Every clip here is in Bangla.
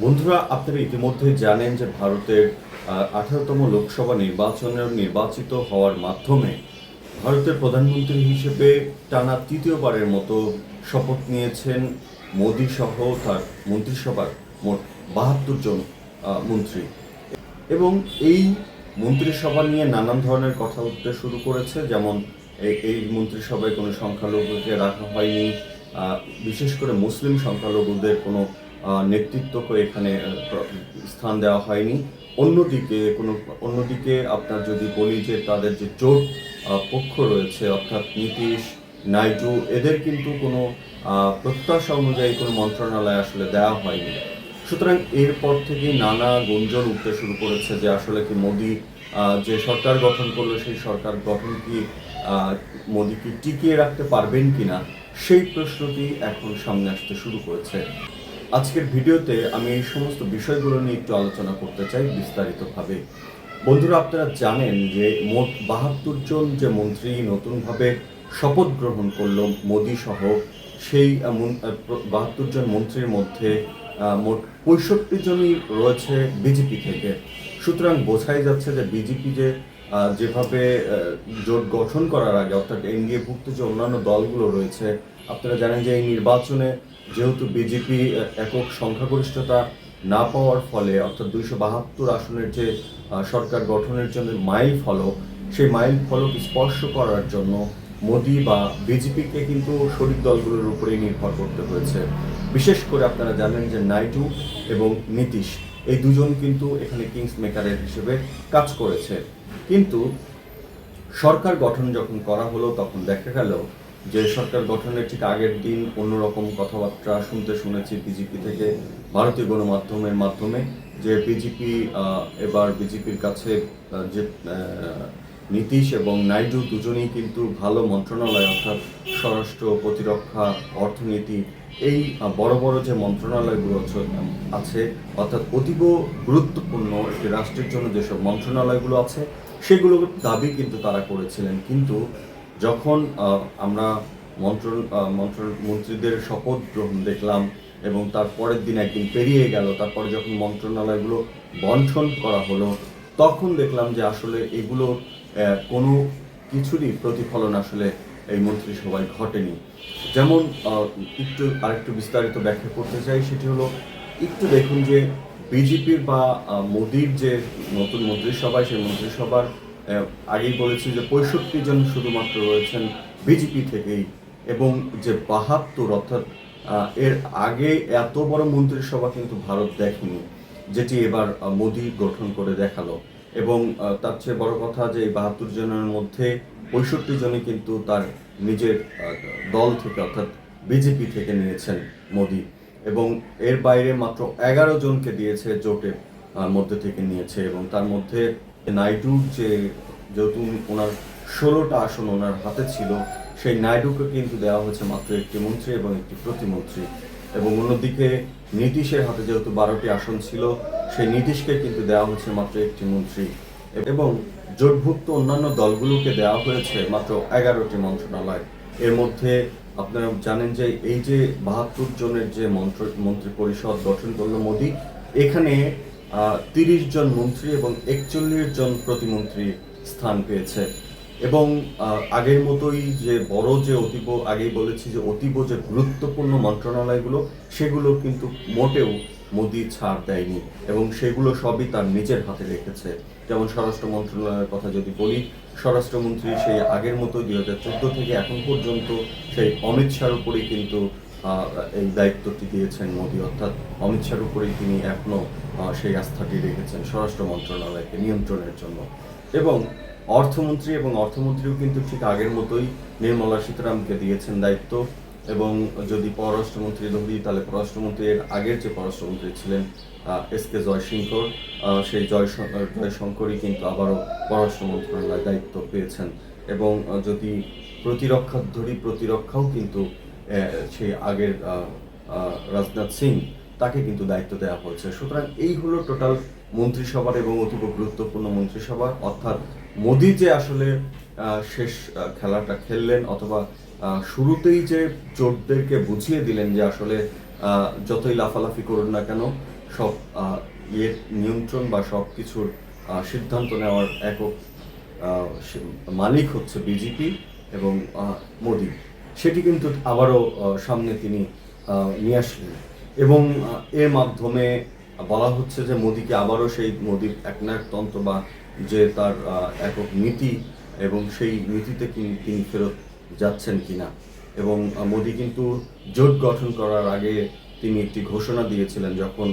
বন্ধুরা, আপনারা ইতিমধ্যে জানেন যে ভারতের আঠারোতম লোকসভা নির্বাচনের নির্বাচিত হওয়ার মাধ্যমে ভারতের প্রধানমন্ত্রী হিসেবে টানা তৃতীয়বারের মতো শপথ নিয়েছেন মোদী সহ তার মন্ত্রিসভার মোট বাহাত্তর জন মন্ত্রী। এবং এই মন্ত্রিসভা নিয়ে নানান ধরনের কথা উঠতে শুরু করেছে, যেমন এই- মন্ত্রিসভায় কোনো সংখ্যালঘুকে রাখা হয়নি বিশেষ করে মুসলিম সংখ্যালঘুদের কোনো নেতৃত্বকে এখানে স্থান দেওয়া হয়নি। অন্যদিকে কোনো অন্যদিকে আপনার যদি বলি যে তাদের যে জোট পক্ষ রয়েছে অর্থাৎ নীতিশ নাইডু এদের কিন্তু কোনো প্রত্যাশা অনুযায়ী কোনো মন্ত্রণালয় আসলে দেওয়া হয়নি। সুতরাং এরপর থেকেই নানা গুঞ্জন উঠতে শুরু করেছে যে আসলে কি মোদি যে সরকার গঠন করল সেই সরকার গঠন কি আহ, মোদি কি টিকিয়ে রাখতে পারবেন কিনা সেই প্রশ্নটি এখন সামনে আসতে শুরু করেছে। আজকের ভিডিওতে আমি এই সমস্ত বিষয়গুলো নিয়ে একটু আলোচনা করতে চাই বিস্তারিতভাবে। বন্ধুরা, আপনারা জানেন যে মোট বাহাত্তর জন যে মন্ত্রী নতুনভাবে শপথ গ্রহণ করল মোদি সহ, সেই বাহাত্তর জন মন্ত্রীর মধ্যে মোট পঁয়ষট্টি জনই রয়েছে বিজেপি থেকে। সুতরাং বোঝাই যাচ্ছে যে বিজেপি যে যেভাবে জোট গঠন করার আগে, অর্থাৎ এনডিএ ভুক্ত যে অন্যান্য দলগুলো রয়েছে, আপনারা জানেন যে এই নির্বাচনে যেহেতু বিজেপি একক সংখ্যাগরিষ্ঠতা না পাওয়ার ফলে, অর্থাৎ দুইশো বাহাত্তর আসনের যে সরকার গঠনের জন্য মাইল ফলক, সেই মাইল ফলক স্পর্শ করার জন্য মোদি বা বিজেপিকে কিন্তু শরিক দলগুলোর উপরেই নির্ভর করতে হয়েছে। বিশেষ করে আপনারা জানেন যে নাইডু এবং নীতিশ, এই দুজন কিন্তু এখানে কিংস মেকারের হিসেবে কাজ করেছে। কিন্তু সরকার গঠন যখন করা হলো, তখন দেখা গেল যে সরকার গঠনের ঠিক আগের দিন অন্যরকম কথাবার্তা শুনতে শুনেছি বিজেপি থেকে, ভারতীয় গণমাধ্যমের মাধ্যমে, যে বিজেপি এবার বিজেপির কাছে যে নীতিশ এবং নাইডু দুজনেই কিন্তু ভালো মন্ত্রণালয় অর্থাৎ স্বরাষ্ট্র প্রতিরক্ষা, অর্থনীতি, এই বড় বড় যে মন্ত্রণালয়গুলো আছে- আছে, অর্থাৎ অতীব গুরুত্বপূর্ণ একটি রাষ্ট্রের জন্য যেসব মন্ত্রণালয়গুলো আছে, সেগুলোর দাবি কিন্তু তারা করেছিলেন। কিন্তু যখন আমরা মন্ত্র মন্ত্র মন্ত্রীদের শপথ গ্রহণ দেখলাম এবং তার পরের দিন একদিন পেরিয়ে গেল, তারপরে যখন মন্ত্রণালয়গুলো বন্টন করা হলো, তখন দেখলাম যে আসলে এগুলো কোনো কিছুরই প্রতিফলন আসলে এই মন্ত্রিসভায় ঘটেনি। যেমন একটু আরেকটু বিস্তারিত ব্যাখ্যা করতে চাই, সেটি হলো, একটু দেখুন যে বিজেপির বা মোদির যে নতুন মন্ত্রিসভায় সেই মন্ত্রিসভার আগেই বলেছি যে পঁয়ষট্টি জন শুধুমাত্র রয়েছেন বিজেপি থেকেই এবং যে বাহাত্তর অর্থাৎ এর আগে এত বড় মন্ত্রিসভা কিন্তু ভারত দেখেনি, যেটি এবার মোদি গঠন করে দেখাল। এবং তার চেয়ে বড় কথা যে এই বাহাত্তর জনের মধ্যে পঁয়ষট্টি জনই কিন্তু তার নিজের দল থেকে অর্থাৎ বিজেপি থেকে নিয়েছেন মোদি। এবং এর বাইরে মাত্র এগারো জনকে দিয়েছে জোটের মধ্যে থেকে নিয়েছে এবং তার মধ্যে নাইডুর যে যেহেতু ওনার ষোলোটা আসন ওনার হাতে ছিল, সেই নাইডুকে কিন্তু দেওয়া হয়েছে মাত্র একটি মন্ত্রী এবং একটি প্রতিমন্ত্রী। এবং অন্যদিকে নীতিশের হাতে যেহেতু বারোটি আসন ছিল, সেই নীতিশকে কিন্তু দেওয়া হয়েছে মাত্র একটি মন্ত্রী। এবং জোটভুক্ত অন্যান্য দলগুলোকে দেওয়া হয়েছে মাত্র এগারোটি মন্ত্রণালয়। এর মধ্যে আপনারা জানেন যে এই যে বাহাত্তর জনের যে মন্ত্র মন্ত্রী পরিষদ গঠন করল মোদি, এখানে তিরিশ জন মন্ত্রী এবং একচল্লিশ জন প্রতিমন্ত্রী স্থান পেয়েছে। এবং আগের মতোই যে বড় যে অতীব, আগেই বলেছি যে অতীব যে গুরুত্বপূর্ণ মন্ত্রণালয়গুলো, সেগুলো কিন্তু মোটেও মোদি ছাড় দেয়নি। এবং সেগুলো সবই তার নিজের হাতে রেখেছে। যেমন স্বরাষ্ট্র মন্ত্রণালয়ের কথা যদি বলি, স্বরাষ্ট্রমন্ত্রী সেই আগের মতো দুই হাজার চোদ্দ থেকে এখন পর্যন্ত সেই অমিত শাহর উপরেই কিন্তু এই দায়িত্বটি দিয়েছেন মোদি। অর্থাৎ অমিত শাহর উপরেই তিনি এখনও আহ, সেই আস্থাটি রেখেছেন স্বরাষ্ট্র মন্ত্রণালয়কে নিয়ন্ত্রণের জন্য। এবং অর্থমন্ত্রী এবং অর্থমন্ত্রীও কিন্তু ঠিক আগের মতোই নির্মলা সীতারামকে দিয়েছেন দায়িত্ব। এবং যদি পররাষ্ট্রমন্ত্রী ধরি তাহলে পররাষ্ট্রমন্ত্রীর আগের যে পররাষ্ট্রমন্ত্রী ছিলেন এস কে জয়শঙ্কর সেই জয় জয়শঙ্করই কিন্তু আবারও পররাষ্ট্র মন্ত্রণালয়ের দায়িত্ব পেয়েছেন। এবং যদি প্রতিরক্ষা ধরি প্রতিরক্ষাও কিন্তু সেই আগের রাজনাথ সিং তাকে কিন্তু দায়িত্ব দেওয়া হয়েছে। সুতরাং এই হলো টোটাল মন্ত্রিসভার এবং অতীব গুরুত্বপূর্ণ মন্ত্রিসভা অর্থাৎ মোদি যে আসলে শেষ খেলাটা খেললেন অথবা শুরুতেই যে জোটদেরকে বুঝিয়ে দিলেন যে আসলে যতই লাফালাফি করুন না কেন, সব ইয়ের নিয়ন্ত্রণ বা সব কিছুর সিদ্ধান্ত নেওয়ার একক মালিক হচ্ছে বিজেপি এবং মোদি। সেটি কিন্তু আবারও সামনে তিনি নিয়ে আসলেন। এবং এর মাধ্যমে বলা হচ্ছে যে মোদীকে আবারও সেই মোদির একনায়কতন্ত্র বা যে তার একক নীতি এবং সেই নীতিতে তিনি ফেরত যাচ্ছেন কিনা। এবং মোদি কিন্তু জোট গঠন করার আগে তিনি একটি ঘোষণা দিয়েছিলেন যখন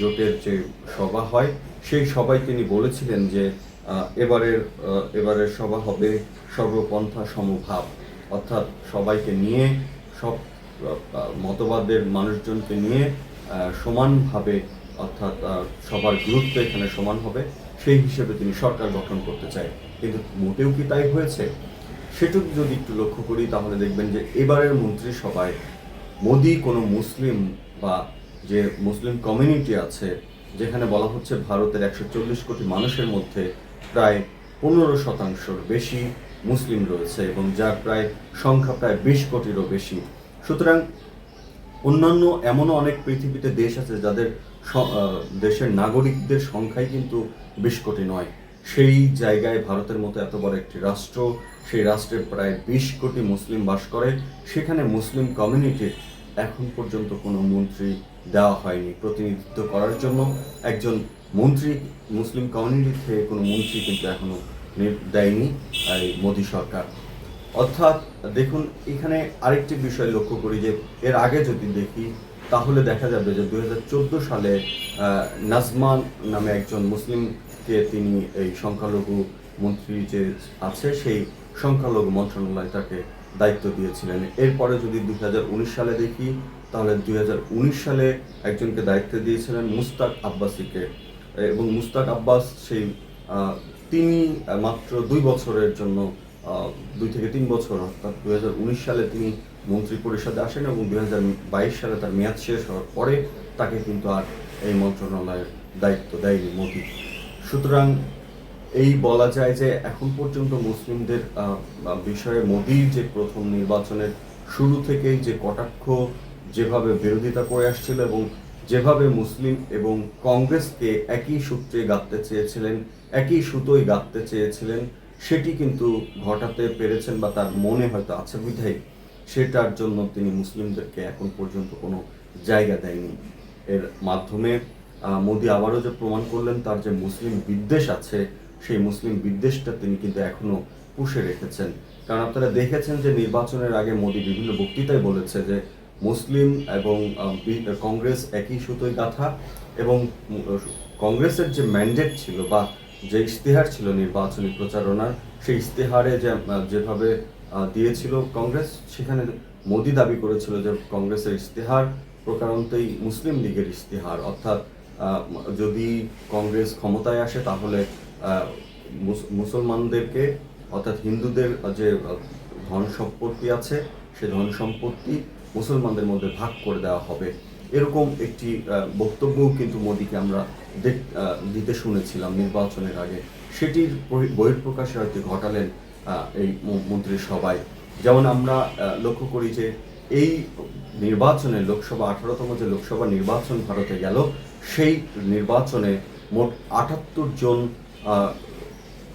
জোটের যে সভা হয়, সেই সভায় তিনি বলেছিলেন যে এবারের এবারের সভা হবে সর্বপন্থা সমভাব। অর্থাৎ সবাইকে নিয়ে, সব মতবাদের মানুষজনকে নিয়ে সমানভাবে, অর্থাৎ সবার গুরুত্ব এখানে সমান হবে। সেই হিসেবে তিনি সরকার গঠন করতে চায়। কিন্তু মোটেও কি তাই হয়েছে? সেটুকু যদি একটু লক্ষ্য করি, তাহলে দেখবেন যে এবারের মন্ত্রিসভায় মোদি কোনো মুসলিম বা যে মুসলিম কমিউনিটি আছে, যেখানে বলা হচ্ছে ভারতের একশো চল্লিশ কোটি মানুষের মধ্যে প্রায় পনেরো শতাংশর বেশি মুসলিম রয়েছে এবং যার প্রায় সংখ্যা প্রায় বিশ কোটিরও বেশি। সুতরাং অন্যান্য এমনও অনেক পৃথিবীতে দেশ আছে যাদের দেশের নাগরিকদের সংখ্যাই কিন্তু বিশ কোটি নয়। সেই জায়গায় ভারতের মতো এত বড় একটি রাষ্ট্র, সেই রাষ্ট্রের প্রায় বিশ কোটি মুসলিম বাস করে, সেখানে মুসলিম কমিউনিটির এখন পর্যন্ত কোনো মন্ত্রী দেওয়া হয়নি, প্রতিনিধিত্ব করার জন্য একজন মন্ত্রী, মুসলিম কমিউনিটি থেকে কোনো মন্ত্রী কিন্তু এখনও দেয়নি এই মোদী সরকার। অর্থাৎ দেখুন, এখানে আরেকটি বিষয় লক্ষ্য করি যে এর আগে যদি দেখি, তাহলে দেখা যাবে যে দুই হাজার চোদ্দ সালে নাজমান নামে একজন মুসলিমকে তিনি এই সংখ্যালঘু মন্ত্রী যে আছে, সেই সংখ্যালঘু মন্ত্রণালয় তাকে দায়িত্ব দিয়েছিলেন। এরপরে যদি দুই হাজার উনিশ সালে দেখি, তাহলে দুই হাজার উনিশ সালে একজনকে দায়িত্ব দিয়েছিলেন মুস্তাক আব্বাসিকে। এবং মুস্তাক আব্বাস সেই তিনি মাত্র দুই বছরের জন্য দুই থেকে তিন বছর, অর্থাৎ দু হাজার উনিশ সালে তিনি মন্ত্রী পরিষদে আসেন এবং দু হাজার বাইশ সালে তার মেয়াদ শেষ হওয়ার পরে তাকে কিন্তু আর এই মন্ত্রণালয়ের দায়িত্ব দেয়নি মোদী। সুতরাং এই বলা যায় যে এখন পর্যন্ত মুসলিমদের বিষয়ে মোদির যে প্রথম নির্বাচনের শুরু থেকেই যে কটাক্ষ যেভাবে বিরোধিতা করে আসছিল এবং যেভাবে মুসলিম এবং কংগ্রেসকে একই সূত্রে গাঁথতে চেয়েছিলেন, একই সুতোই গাঁথতে চেয়েছিলেন, সেটি কিন্তু ঘটাতে পেরেছেন বা তার মনে হয়তো আছে বিধায়। সেটার জন্য তিনি মুসলিমদেরকে এখন পর্যন্ত কোনো জায়গা দেয়নি। এর মাধ্যমে মোদী আবারও যে প্রমাণ করলেন, তার যে মুসলিম বিদ্বেষ আছে, সেই মুসলিম বিদ্বেষটা তিনি কিন্তু এখনও পুষে রেখেছেন। কারণ আপনারা দেখেছেন যে নির্বাচনের আগে মোদি বিভিন্ন বক্তৃতায় বলেছে যে মুসলিম এবং কংগ্রেস একই সুতোয় গাথা এবং কংগ্রেসের যে ম্যান্ডেট ছিল বা যে ইশতেহার ছিল নির্বাচনী প্রচারণার সেই ইশতেহারে যে যেভাবে দিয়েছিল কংগ্রেস, সেখানে মোদি দাবি করেছিল যে কংগ্রেসের ইশতেহার প্রকারান্তই মুসলিম লীগের ইশতেহার। অর্থাৎ যদি কংগ্রেস ক্ষমতায় আসে তাহলে মুসলমানদেরকে, অর্থাৎ হিন্দুদের যে ধন সম্পত্তি আছে, সে ধন সম্পত্তি মুসলমানদের মধ্যে ভাগ করে দেওয়া হবে। এরকম একটি বক্তব্যও কিন্তু মোদীকে আমরা দিতে শুনেছিলাম নির্বাচনের আগে। সেটির বহি- বহিঃপ্রকাশে হয়তো ঘটালেন এই ম- মন্ত্রিসভায় যেমন আমরা লক্ষ্য করি যে, এই নির্বাচনে লোকসভা, আঠারোতম যে লোকসভা নির্বাচন ভারতে গেল, সেই নির্বাচনে মোট আটাত্তর জন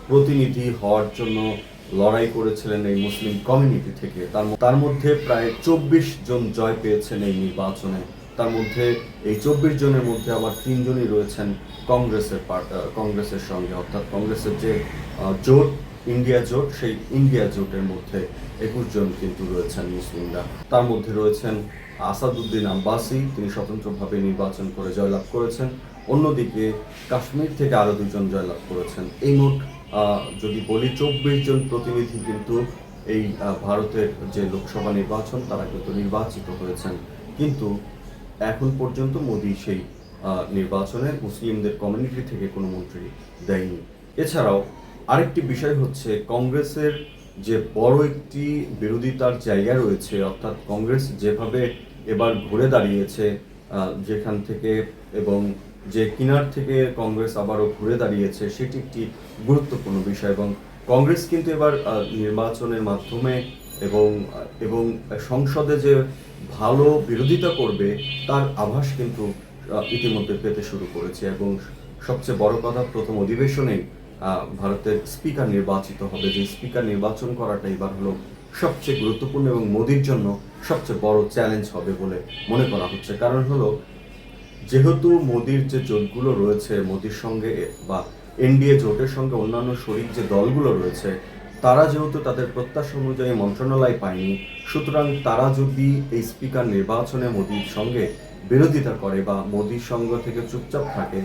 প্রতিনিধি হওয়ার জন্য লড়াই করেছিলেন এই মুসলিম কমিউনিটি থেকে। তার মধ্যে প্রায় চব্বিশ জন জয় পেয়েছেন এই নির্বাচনে। তার মধ্যে এই চব্বিশ জনের মধ্যে আবার তিনজনই রয়েছেন কংগ্রেসের কংগ্রেসের সঙ্গে। অর্থাৎ কংগ্রেসের যে জোট, ইন্ডিয়া জোট, সেই ইন্ডিয়া জোটের মধ্যে একুশ জন কিন্তু রয়েছেন মুসলিমরা। তার মধ্যে রয়েছেন আসাদুদ্দিন আব্বাসি। তিনি স্বতন্ত্রভাবে নির্বাচন করে জয়লাভ করেছেন। অন্যদিকে কাশ্মীর থেকে আরও দুজন জয়লাভ করেছেন। এই মোট যদি বলি চব্বিশ জন প্রতিনিধি কিন্তু এই ভারতের যে লোকসভা নির্বাচন, তারা কিন্তু নির্বাচিত হয়েছেন। কিন্তু এখন পর্যন্ত মোদি সেই নির্বাচনে মুসলিমদের কমিউনিটি থেকে কোনো মন্ত্রী দেয়নি। এছাড়াও আরেকটি বিষয় হচ্ছে কংগ্রেসের যে বড় একটি বিরোধিতার জায়গা রয়েছে, অর্থাৎ কংগ্রেস যেভাবে এবার ঘুরে দাঁড়িয়েছে যেখান থেকে এবং যে কিনার থেকে কংগ্রেস আবারও ঘুরে দাঁড়িয়েছে, সেটি একটি গুরুত্বপূর্ণ বিষয় এবং কংগ্রেস কিন্তু এবার নির্বাচনের মাধ্যমে এবং এবং সংসদে যে ভালো বিরোধিতা করবে, তার আভাস কিন্তু ইতিমধ্যে পেতে শুরু করেছে এবং সবচেয়ে বড় কথা, প্রথম অধিবেশনেই ভারতের স্পিকার নির্বাচিত হবে। যে স্পিকার নির্বাচন করাটা এবার হলো সবচেয়ে গুরুত্বপূর্ণ এবং মোদির জন্য সবচেয়ে বড় চ্যালেঞ্জ হবে বলে মনে করা হচ্ছে। কারণ হলো যেহেতু মোদির যে জোটগুলো রয়েছে, মোদির সঙ্গে বা এনডিএ জোটের সঙ্গে অন্যান্য শরিক যে দলগুলো রয়েছে, তারা যেহেতু তাদের প্রত্যাশা অনুযায়ী মন্ত্রণালয় পায়নি, সুতরাং তারা যদি এই স্পিকার নির্বাচনে মোদির সঙ্গে বিরোধিতা করে বা মোদির সঙ্গ থেকে চুপচাপ থাকে,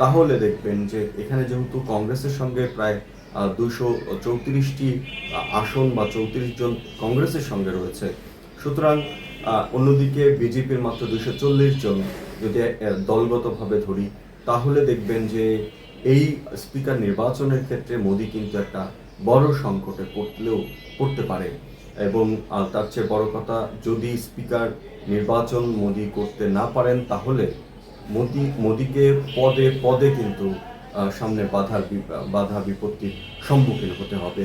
তাহলে দেখবেন যে এখানে যেহেতু কংগ্রেসের সঙ্গে প্রায় দুশো চৌত্রিশটি আসন বা চৌত্রিশ জন কংগ্রেসের সঙ্গে রয়েছে, সুতরাং অন্যদিকে বিজেপির মাত্র দুশো চল্লিশ জন যদি দলগতভাবে ধরি, তাহলে দেখবেন যে এই স্পিকার নির্বাচনের ক্ষেত্রে মোদি কিন্তু একটা বড় সংকটে পড়লেও, পড়তে পারে। এবং তার চেয়ে বড় কথা, যদি স্পিকার নির্বাচন মোদি করতে না পারেন, তাহলে মোদি, মোদিকে পদে পদে কিন্তু সামনে বাধার বাধা বিপত্তির সম্মুখীন হতে হবে।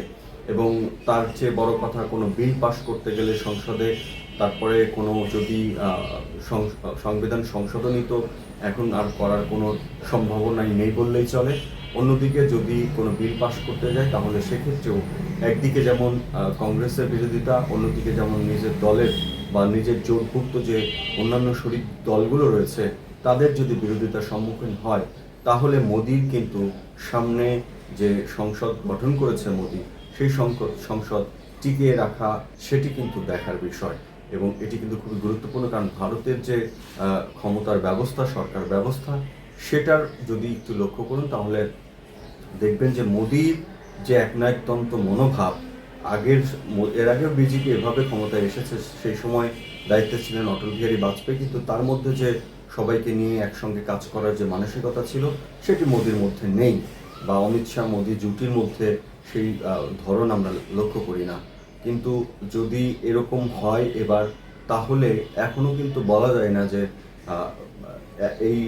এবং তার চেয়ে বড় কথা, কোনো বিল পাশ করতে গেলে সংসদে তারপরে কোনো যদি সংবিধান সংশোধনী তো এখন আর করার কোনো সম্ভাবনাই নেই বললেই চলে। অন্যদিকে যদি কোনো বিল পাশ করতে যায় তাহলে সেক্ষেত্রেও একদিকে যেমন কংগ্রেসের বিরোধিতা, অন্যদিকে যেমন নিজের দলের বা নিজের জোটভুক্ত যে অন্যান্য শরিক দলগুলো রয়েছে, তাদের যদি বিরোধিতার সম্মুখীন হয়, তাহলে মোদির কিন্তু সামনে যে সংসদ গঠন করেছে মোদি, সেই সংসদ টিকিয়ে রাখা, সেটি কিন্তু দেখার বিষয়। এবং এটি কিন্তু খুবই গুরুত্বপূর্ণ কারণ ভারতের যে ক্ষমতার ব্যবস্থা, সরকার ব্যবস্থা, সেটার যদি একটু লক্ষ্য করুন তাহলে দেখবেন যে মোদির যে একনায়কতন্ত্র মনোভাব, আগের এর আগেও বিজেপি এভাবে ক্ষমতায় এসেছে, সেই সময় দায়িত্বে ছিলেন অটল বিহারী বাজপেয়ী, কিন্তু তার মধ্যে যে সবাইকে নিয়ে একসঙ্গে কাজ করার যে মানসিকতা ছিল, সেটি মোদির মধ্যে নেই বা অমিত শাহ, মোদি জুটির মধ্যে সেই ধরন আমরা লক্ষ্য করি না। কিন্তু যদি এরকম হয় এবার, তাহলে এখনও কিন্তু বলা যায় না যে এই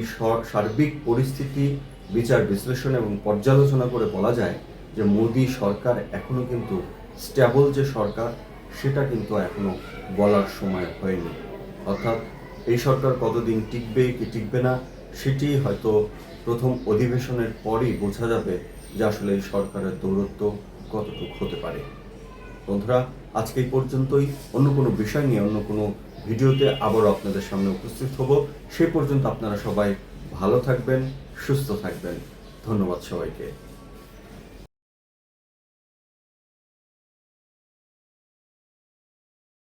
সার্বিক পরিস্থিতি বিচার বিশ্লেষণ এবং পর্যালোচনা করে বলা যায় যে মোদি সরকার এখনও কিন্তু স্ট্যাবল যে সরকার, সেটা কিন্তু এখনও বলার সময় হয়নি। অর্থাৎ এই সরকার কতদিন টিকবে কি টিকবে না, সেটি হয়তো প্রথম অধিবেশনের পরই বোঝা যাবে যে আসলে এই সরকারের দৌরত্ব কতটুকু হতে পারে। বন্ধুরা, আজকে পর্যন্তই। অন্য কোনো বিষয় নিয়ে, অন্য কোনো ভিডিওতে আবারও আপনাদের সামনে উপস্থিত হব। সে পর্যন্ত আপনারা সবাই ভালো থাকবেন, সুস্থ থাকবেন। ধন্যবাদ সবাইকে।